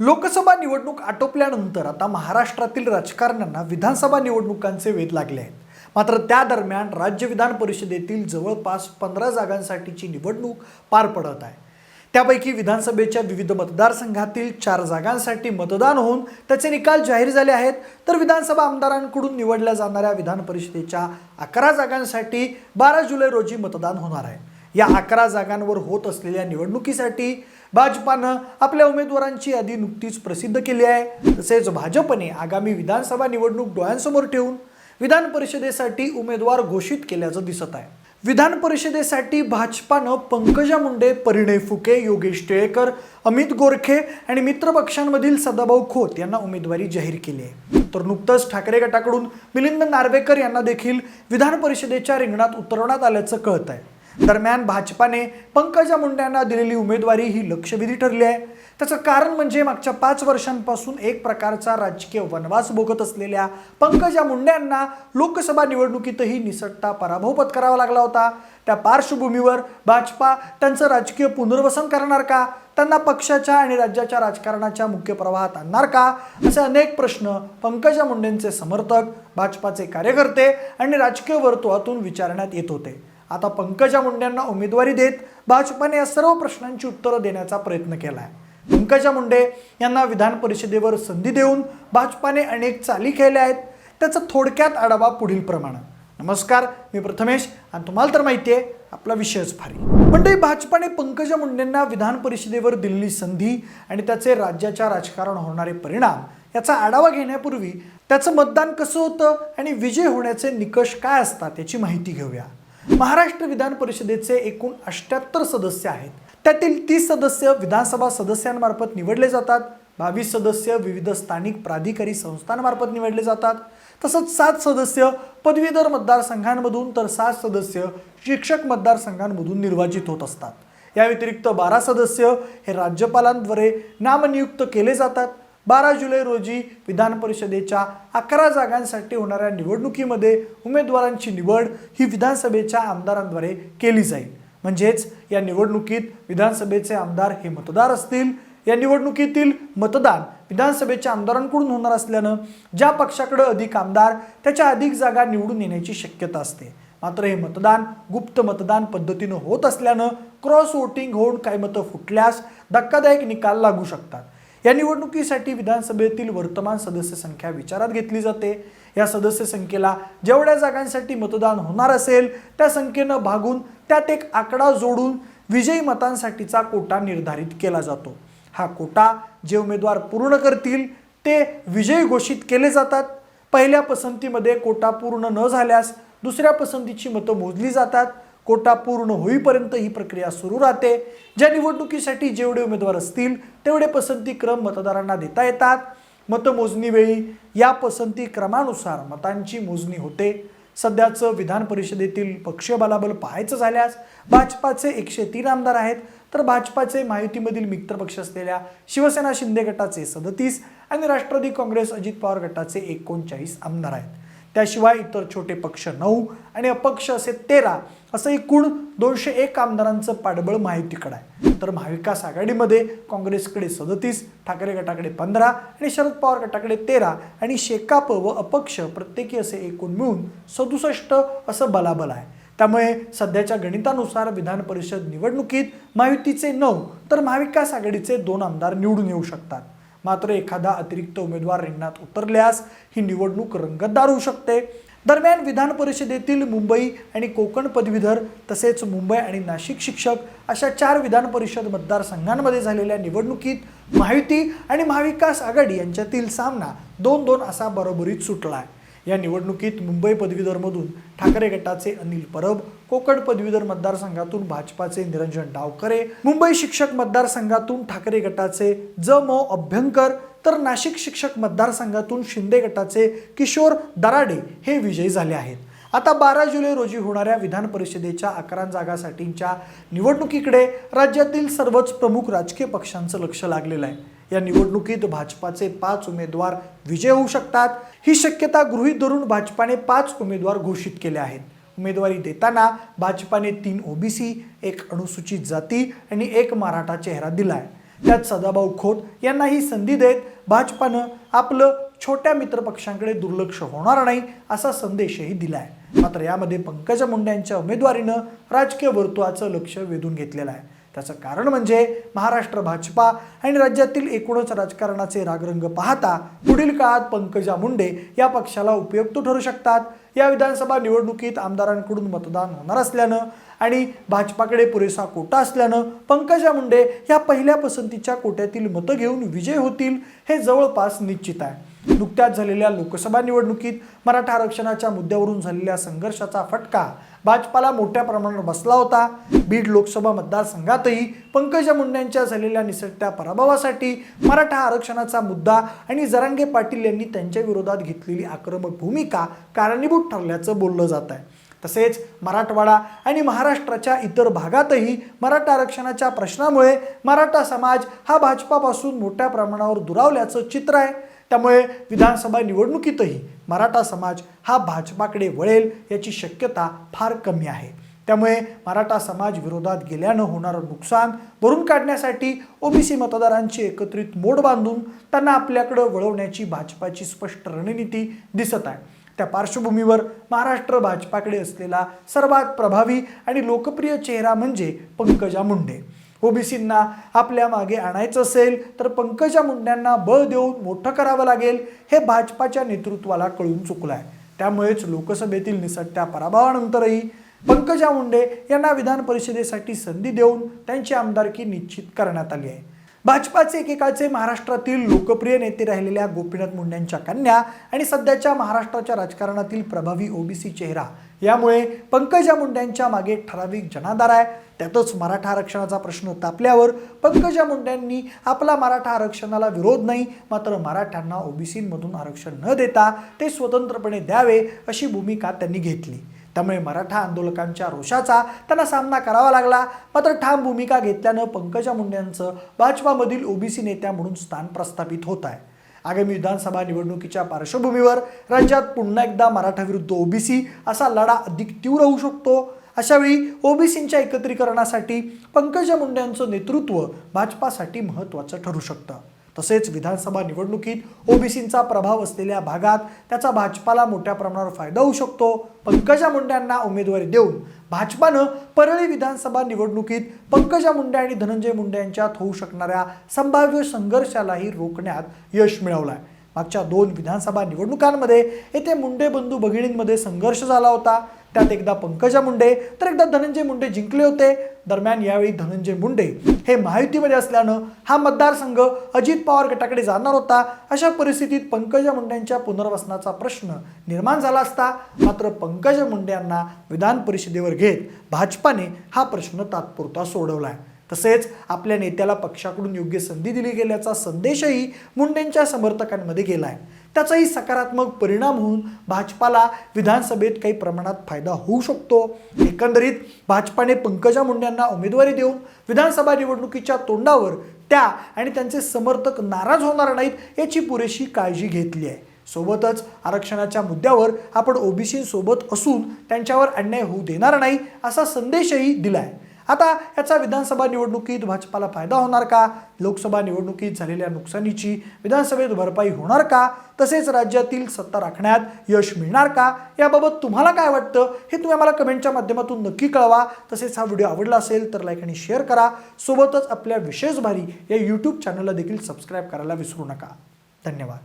लोकसभा निवडणूक आटोपल्यानंतर आता महाराष्ट्रातील राजकारण्यांना विधानसभा निवडणुकांचे वेध लागले आहेत. मात्र त्या दरम्यान राज्य विधान परिषदेतील जवळपास पंधरा जागांसाठीची निवडणूक पार पडत आहे. त्यापैकी विधानसभेच्या विविध मतदारसंघातील चार जागांसाठी मतदान होऊन त्याचे निकाल जाहीर झाले आहेत. तर विधानसभा आमदारांकडून निवडल्या जाणाऱ्या विधान परिषदेच्या अकरा जागांसाठी बारा जुलै रोजी मतदान होणार आहे. या अकरा जागांवर होत असलेल्या निवडणुकीसाठी भाजपानं आपल्या उमेदवारांची यादी नुकतीच प्रसिद्ध केली आहे. तसेच भाजपने आगामी विधानसभा निवडणूक डोळ्यांसमोर ठेवून विधान परिषदेसाठी उमेदवार घोषित केल्याचं दिसत आहे. विधान परिषदेसाठी भाजपानं पंकजा मुंडे परिणय फुके योगेश टिळेकर अमित गोरखे आणि मित्रपक्षांमधील सदाभाऊ खोत यांना उमेदवारी जाहीर केली आहे. तर नुकतंच ठाकरे गटाकडून मिलिंद नार्वेकर यांना देखील विधान परिषदेच्या रिंगणात उतरवण्यात आल्याचं कळत आहे. दरम्यान भाजपाने पंकजा मुंडे यांना दिलेली उमेदवारी ही लक्षवेधी ठरली आहे. त्याचं कारण म्हणजे मागच्या पाच वर्षांपासून एक प्रकारचा राजकीय वनवास भोगत असलेल्या पंकजा मुंडे यांना लोकसभा निवडणुकीतही निसटता पराभव पत्करावा लागला होता. त्या पार्श्वभूमीवर भाजपा त्यांचं राजकीय पुनर्वसन करणार का? त्यांना पक्षाच्या आणि राज्याच्या राजकारणाच्या मुख्य प्रवाहात आणणार का? असे अनेक प्रश्न पंकजा मुंडेंचे समर्थक भाजपाचे कार्यकर्ते आणि राजकीय वर्तुळातून विचारण्यात येत होते. आता पंकजा मुंडेंना उमेदवारी देत भाजपाने या सर्व प्रश्नांची उत्तरं देण्याचा प्रयत्न केला आहे पंकजा मुंडे यांना विधान परिषदेवर संधी देऊन भाजपाने अनेक चाली केल्या आहेत. त्याचा थोडक्यात आढावा पुढील प्रमाणे. नमस्कार मी प्रथमेश आणि तुम्हाला तर माहिती आहे आपला विषयच भारी. म्हणजे भाजपाने पंकजा मुंडेंना विधान परिषदेवर दिलेली संधी आणि त्याचे राज्याच्या राजकारण होणारे परिणाम याचा आढावा घेण्यापूर्वी त्याचं मतदान कसं होतं आणि विजय होण्याचे निकष काय असतात याची माहिती घेऊया. महाराष्ट्र विधान परिषदेचे एकूण अष्ट्याहत्तर सदस्य आहेत. त्यातील तीस सदस्य विधानसभा सदस्यांमार्फत निवडले जातात. बावीस सदस्य विविध स्थानिक प्राधिकारी संस्थांमार्फत निवडले जातात. तसंच सात सदस्य पदवीधर मतदारसंघांमधून तर सात सदस्य शिक्षक मतदारसंघांमधून निर्वाचित होत असतात. या व्यतिरिक्त बारा सदस्य हे राज्यपालांद्वारे नामनियुक्त केले जातात. बारा जुलै रोजी विधान परिषदेच्या अकरा जागांसाठी होणाऱ्या निवडणुकीमध्ये उमेदवारांची निवड ही विधानसभेच्या आमदारांद्वारे केली जाईल. म्हणजेच या निवडणुकीत विधानसभेचे आमदार हे मतदार असतील. या निवडणुकीतील मतदान विधानसभेच्या आमदारांकडून होणार असल्यानं ज्या पक्षाकडे अधिक आमदार त्याच्या अधिक जागा निवडून येण्याची शक्यता असते. मात्र हे मतदान गुप्त मतदान पद्धतीनं होत असल्यानं क्रॉस वोटिंग होऊन काही मतं फुटल्यास धक्कादायक निकाल लागू शकतात. या निवडणुकीसाठी विधानसभेतील वर्तमान सदस्य संख्या विचारात घेतली जाते. या सदस्य संख्येला जेवढ्या जागांसाठी मतदान होणार असेल त्या संख्येनं भागून त्यात एक आकडा जोडून विजयी मतांसाठीचा कोटा निर्धारित केला जातो. हा कोटा जे उमेदवार पूर्ण करतील ते विजयी घोषित केले जातात. पहिल्या पसंतीमध्ये कोटा पूर्ण न झाल्यास दुसऱ्या पसंतीची मतं मोजली जातात. कोटा पूर्ण होईपर्यंत ही प्रक्रिया सुरू राहते. ज्या निवडणुकीसाठी जेवढे उमेदवार असतील तेवढे पसंती क्रम मतदारांना देता येतात. मतमोजणीवेळी या पसंती क्रमानुसार मतांची मोजणी होते. सध्याचं विधान परिषदेतील पक्षीय बलाबल पाहायचं झाल्यास भाजपाचे एकशे तीन आमदार आहेत. तर भाजपाचे माहितीमधील मित्रपक्ष असलेल्या शिवसेना शिंदे गटाचे सदतीस आणि राष्ट्रवादी काँग्रेस अजित पवार गटाचे एकोणचाळीस आमदार आहेत. त्याशिवाय इतर छोटे पक्ष नऊ आणि अपक्ष असे तेरा असं एकूण दोनशे एक आमदारांचं पाठबळ महायुतीकडे आहे. तर महाविकास आघाडीमध्ये काँग्रेसकडे सदतीस ठाकरे गटाकडे पंधरा आणि शरद पवार गटाकडे तेरा आणि शेकाप व अपक्ष प्रत्येकी असे एकूण मिळून सदुसष्ट असं बलाबल आहे. त्यामुळे सध्याच्या गणितानुसार विधान परिषद निवडणुकीत महायुतीचे नऊ तर महाविकास आघाडीचे दोन आमदार निवडून येऊ शकतात. मात्र एखादा अतिरिक्त उमेदवार रिंगणात उतरल्यास ही निवडणूक रंगतदार होऊ शकते. दरम्यान विधान परिषदेतील मुंबई आणि कोकण पदवीधर तसेच मुंबई आणि नाशिक शिक्षक अशा चार विधान परिषद मतदारसंघांमध्ये झालेल्या निवडणुकीत महायुती आणि महाविकास आघाडी यांच्यातील सामना दोन दोन असा बरोबरीत सुटला आहे या निवडणुकीत मुंबई पदवीधरमधून ठाकरे गटाचे अनिल परब कोकण पदवीधर मतदारसंघातून भाजपाचे निरंजन डावकरे मुंबई शिक्षक मतदारसंघातून ठाकरे गटाचे ज मो अभ्यंकर तर नाशिक शिक्षक मतदारसंघातून शिंदे गटाचे किशोर दराडे हे विजयी झाले आहेत. आता बारा जुलै रोजी होणाऱ्या विधान परिषदेच्या अकरा जागासाठींच्या निवडणुकीकडे राज्यातील सर्वच प्रमुख राजकीय पक्षांचं लक्ष लागलेलं आहे. या निवडणुकीत भाजपाचे पाच उमेदवार विजय होऊ शकतात. ही शक्यता गृहीत धरून भाजपाने पाच उमेदवार घोषित केले आहेत. उमेदवारी देताना भाजपाने तीन ओबीसी एक अनुसूचित जाती आणि एक मराठा चेहरा दिला आहे त्यात सदाभाऊ खोत यांनाही संधी देत भाजपानं आपलं छोट्या मित्रपक्षांकडे दुर्लक्ष होणार नाही असा संदेशही दिलाय. मात्र यामध्ये पंकजा मुंडे यांच्या उमेदवारीनं राजकीय वर्तुळाचं लक्ष वेधून घेतलेलं आहे. त्याचं कारण म्हणजे महाराष्ट्र भाजपा आणि राज्यातील एकूणच राजकारणाचे रागरंग पाहता पुढील काळात पंकजा मुंडे या पक्षाला उपयुक्त ठरू शकतात. या विधानसभा निवडणुकीत आमदारांकडून मतदान होणार असल्यानं आणि भाजपाकडे पुरेसा कोटा असल्यानं पंकजा मुंडे या पहिल्या पसंतीच्या कोट्यातील मतं घेऊन विजय होतील हे जवळपास निश्चित आहे. नुकत्याच झालेल्या लोकसभा निवडणुकीत मराठा आरक्षणाच्या मुद्द्यावरून झालेल्या संघर्षाचा फटका भाजपाला मोठ्या प्रमाणावर बसला होता. बीड लोकसभा मतदारसंघातही पंकजा मुंडेंच्या झालेल्या निसटत्या पराभवासाठी मराठा आरक्षणाचा मुद्दा आणि जरांगे पाटील यांनी त्यांच्या विरोधात घेतलेली आक्रमक भूमिका कारणीभूत ठरल्याचं बोललं जात आहे. तसेच मराठवाडा आणि महाराष्ट्राच्या इतर भागातही मराठा आरक्षणाच्या प्रश्नामुळे मराठा समाज हा भाजपापासून मोठ्या प्रमाणावर दुरावल्याचं चित्र आहे. त्यामुळे विधानसभा निवडणुकीतही मराठा समाज हा भाजपाकडे वळेल याची शक्यता फार कमी आहे. त्यामुळे मराठा समाज विरोधात गेल्यानं होणारं नुकसान भरून काढण्यासाठी ओबीसी मतदारांची एकत्रित मोड बांधून त्यांना आपल्याकडं वळवण्याची भाजपाची स्पष्ट रणनीती दिसत आहे. त्या पार्श्वभूमीवर महाराष्ट्र भाजपाकडे असलेला सर्वात प्रभावी आणि लोकप्रिय चेहरा म्हणजे पंकजा मुंडे. ओबीसींना आपल्या मागे आणायचं असेल तर पंकजा मुंड्यांना बळ देऊन मोठं करावं लागेल हे भाजपाच्या नेतृत्वाला कळून चुकलं आहे त्यामुळेच लोकसभेतील निसटत्या पराभवानंतरही पंकजा मुंडे यांना विधान परिषदेसाठी संधी देऊन त्यांची आमदारकी निश्चित करण्यात आली आहे. भाजपाचे एकेकाळचे महाराष्ट्रातील लोकप्रिय नेते राहिलेल्या गोपीनाथ मुंडेंच्या कन्या आणि सध्याच्या महाराष्ट्राच्या राजकारणातील प्रभावी ओबीसी चेहरा यामुळे पंकजा मुंड्यांच्या मागे ठराविक जनाधार आहे. त्यातच मराठा आरक्षणाचा प्रश्न तापल्यावर पंकजा मुंड्यांनी आपला मराठा आरक्षणाला विरोध नाही मात्र मराठ्यांना ओबीसीमधून आरक्षण न देता ते स्वतंत्रपणे द्यावे अशी भूमिका त्यांनी घेतली. त्यामुळे मराठा आंदोलकांच्या रोषाचा त्यांना सामना करावा लागला. मात्र ठाम भूमिका घेतल्यानं पंकजा मुंड्यांचं भाजपामधील ओबीसी नेत्या म्हणून स्थान प्रस्थापित होत आहे. आगामी विधानसभा निवडणुकीच्या पार्श्वभूमीवर राज्यात पुन्हा एकदा मराठा विरुद्ध ओबीसी असा लढा अधिक तीव्र होऊ शकतो. अशावेळी ओबीसींच्या एकत्रीकरणासाठी पंकजा मुंडे यांचं नेतृत्व भाजपासाठी महत्त्वाचं ठरू शकतं. तसेच विधानसभा निवडणुकीत ओबीसींचा प्रभाव असलेल्या भागात त्याचा भाजपाला मोठ्या प्रमाणावर फायदा होऊ शकतो. पंकजा मुंड्यांना उमेदवारी देऊन भाजपानं परळी विधानसभा निवडणुकीत पंकजा मुंडे आणि धनंजय मुंडे यांच्यात होऊ शकणाऱ्या संभाव्य संघर्षालाही रोखण्यात यश मिळवलं आहे मागच्या दोन विधानसभा निवडणुकांमध्ये येथे मुंडे बंधू भगिनींमध्ये संघर्ष झाला होता. त्यात एकदा पंकजा मुंडे तर एकदा धनंजय मुंडे जिंकले होते. दरम्यान यावेळी धनंजय मुंडे हे महायुतीमध्ये असल्यानं हा मतदारसंघ अजित पवार गटाकडे जाणार होता. अशा परिस्थितीत पंकजा मुंडेंच्या पुनर्वसनाचा प्रश्न निर्माण झाला असता मात्र पंकजा मुंडे यांना विधान परिषदेवर घेत भाजपाने हा प्रश्न तात्पुरता सोडवला आहे तसेच आपल्या नेत्याला पक्षाकडून योग्य संधी दिली गेल्याचा संदेशही मुंडेंच्या समर्थकांमध्ये गेला आहे त्याचाही सकारात्मक परिणाम होऊन भाजपाला विधानसभेत काही प्रमाणात फायदा होऊ शकतो. एकंदरीत भाजपाने पंकजा मुंडेंना उमेदवारी देऊन विधानसभा निवडणुकीच्या तोंडावर त्या आणि त्यांचे समर्थक नाराज होणार नाहीत याची पुरेशी काळजी घेतली आहे. सोबतच आरक्षणाच्या मुद्द्यावर आपण ओबीसीसोबत असून त्यांच्यावर अन्याय होऊ देणार नाही असा संदेशही दिला आहे आता याचा विधानसभा निवडणुकीत भाजपाला फायदा होणार का? लोकसभा निवडणुकीत झालेल्या नुकसानीची विधानसभेत भरपाई होणार का? तसेच राज्यातील सत्ता राखण्यात यश मिळणार का? याबाबत तुम्हाला काय वाटतं? हे तुम्ही आम्हाला कमेंटच्या माध्यमातून नक्की कळवा. तसेच हा व्हिडिओ आवडला असेल तर लाईक आणि शेअर करा. सोबतच आपल्या विशेष भारी या यूट्यूब चॅनलला देखील सबस्क्राईब करायला विसरू नका. धन्यवाद.